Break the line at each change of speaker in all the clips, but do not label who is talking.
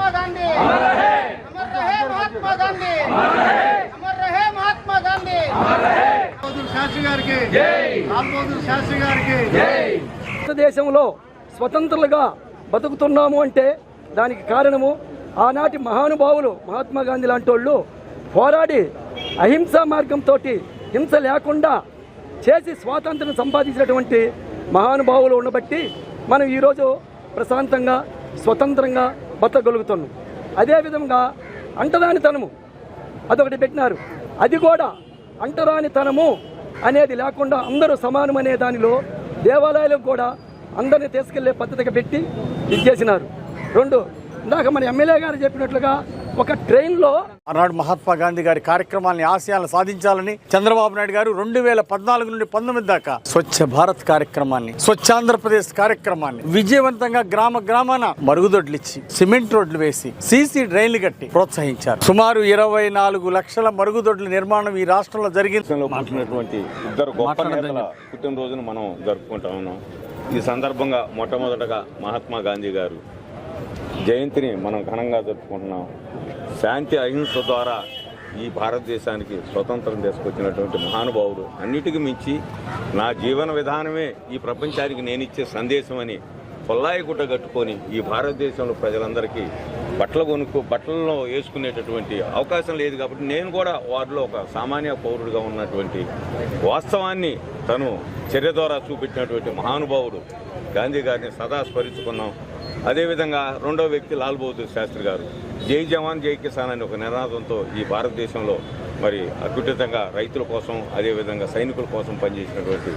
गांधी अमर रहे महात्मा गांधी अमर रहे महात्मा गांधी
బహదూర్ శాస్త్రి గారికి లాల్ బహదూర్ శాస్త్రి గారికి
భారతదేశంలో స్వతంత్రులుగా బతుకుతున్నాము అంటే దానికి కారణము ఆనాటి మహానుభావులు మహాత్మా గాంధీ లాంటి వాళ్ళు పోరాడి అహింసా మార్గంతో హింస లేకుండా చేసి స్వాతంత్రం సంపాదించినటువంటి మహానుభావులు ఉండబట్టి మనం ఈరోజు ప్రశాంతంగా స్వతంత్రంగా బతకగలుగుతున్నాం అదేవిధంగా అంటరానితనము. అదొకటి పెట్టినారు. అది కూడా అంటరానితనము అనేది లేకుండా అందరూ సమానం అనే దానిలో దేవాలయాలకు కూడా అందరిని తీసుకెళ్ళే పద్ధతిగా పెట్టి ఇది చేసినారు. రెండు ఇందాక మన ఎమ్మెల్యే గారు చెప్పినట్లుగా ఒక ట్రైన్లో
ఆనాడు మహాత్మా గాంధీ గారి కార్యక్రమాన్ని ఆశయాలను సాధించాలని చంద్రబాబు నాయుడు గారు రెండు వేల పద్నాలుగు నుండి పంతొమ్మిది దాకా స్వచ్ఛ భారత్ కార్యక్రమాన్ని స్వచ్ఛ ఆంధ్రప్రదేశ్ కార్యక్రమాన్ని విజయవంతంగా గ్రామ గ్రామాన మరుగుదొడ్లు ఇచ్చి సిమెంట్ రోడ్లు వేసి సీసీ డ్రైన్లు కట్టి ప్రోత్సహించారు. సుమారు ఇరవై నాలుగు లక్షల మరుగుదొడ్ల నిర్మాణం ఈ రాష్ట్రంలో జరిగింది.
ఇద్దరు గొప్ప నేతల పుట్టినరోజును మనం జరుపుకుంటా ఉన్నాం. ఈ సందర్భంగా మొట్టమొదటగా మహాత్మా గాంధీ గారు జయంతిని మనం ఘనంగా జరుపుకుంటున్నాం. శాంతి అహింస ద్వారా ఈ భారతదేశానికి స్వతంత్రం తీసుకొచ్చినటువంటి మహానుభావుడు. అన్నిటికీ మించి నా జీవన విధానమే ఈ ప్రపంచానికి నేను ఇచ్చే సందేశం అని పొల్లాయి గుట్ట కట్టుకొని ఈ భారతదేశంలో ప్రజలందరికీ బట్టలు కొనుక్కో బట్టలను వేసుకునేటటువంటి అవకాశం లేదు కాబట్టి నేను కూడా వారిలో ఒక సామాన్య పౌరుడిగా ఉన్నటువంటి వాస్తవాన్ని తను చర్య ద్వారా చూపించినటువంటి మహానుభావుడు గాంధీ గారిని సదా స్మరించుకున్నాం. అదేవిధంగా రెండో వ్యక్తి లాల్ బహదూర్ శాస్త్రి గారు. జై జవాన్ జై కిసాన్ అనే ఒక నినాదంతో ఈ భారతదేశంలో మరి అద్భుతంగా రైతుల కోసం అదేవిధంగా సైనికుల కోసం పనిచేసినటువంటి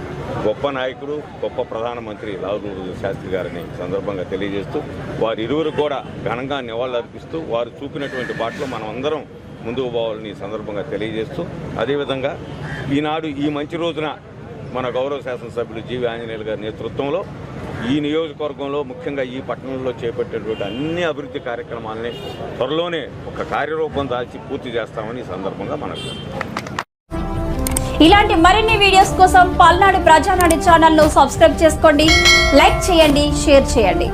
గొప్ప నాయకుడు గొప్ప ప్రధానమంత్రి లాల్ బహదూర్ శాస్త్రి గారిని సందర్భంగా తెలియజేస్తూ వారి ఇరువురు కూడా ఘనంగా నివాళులర్పిస్తూ వారు చూపినటువంటి బాటలో మనం అందరం ముందుకు పోవాలని సందర్భంగా తెలియజేస్తూ అదేవిధంగా ఈనాడు ఈ మంచి రోజున మన గౌరవ శాసనసభ్యులు జీవి ఆంజనేయులు గారి నేతృత్వంలో ఈ నియోజకవర్గంలో ముఖ్యంగా ఈ పట్టణంలో చేపట్టేటువంటి అన్ని అభివృద్ధి కార్యక్రమాలని త్వరలోనే ఒక కార్యరూపం దాల్చి పూర్తి చేస్తామని ఈ సందర్భంగా మనకు
ఇలాంటి మరిన్ని వీడియోస్ కోసం పల్నాడు ప్రజానాడు ఛానల్ను సబ్స్క్రైబ్ చేసుకోండి లైక్ చేయండి షేర్ చేయండి.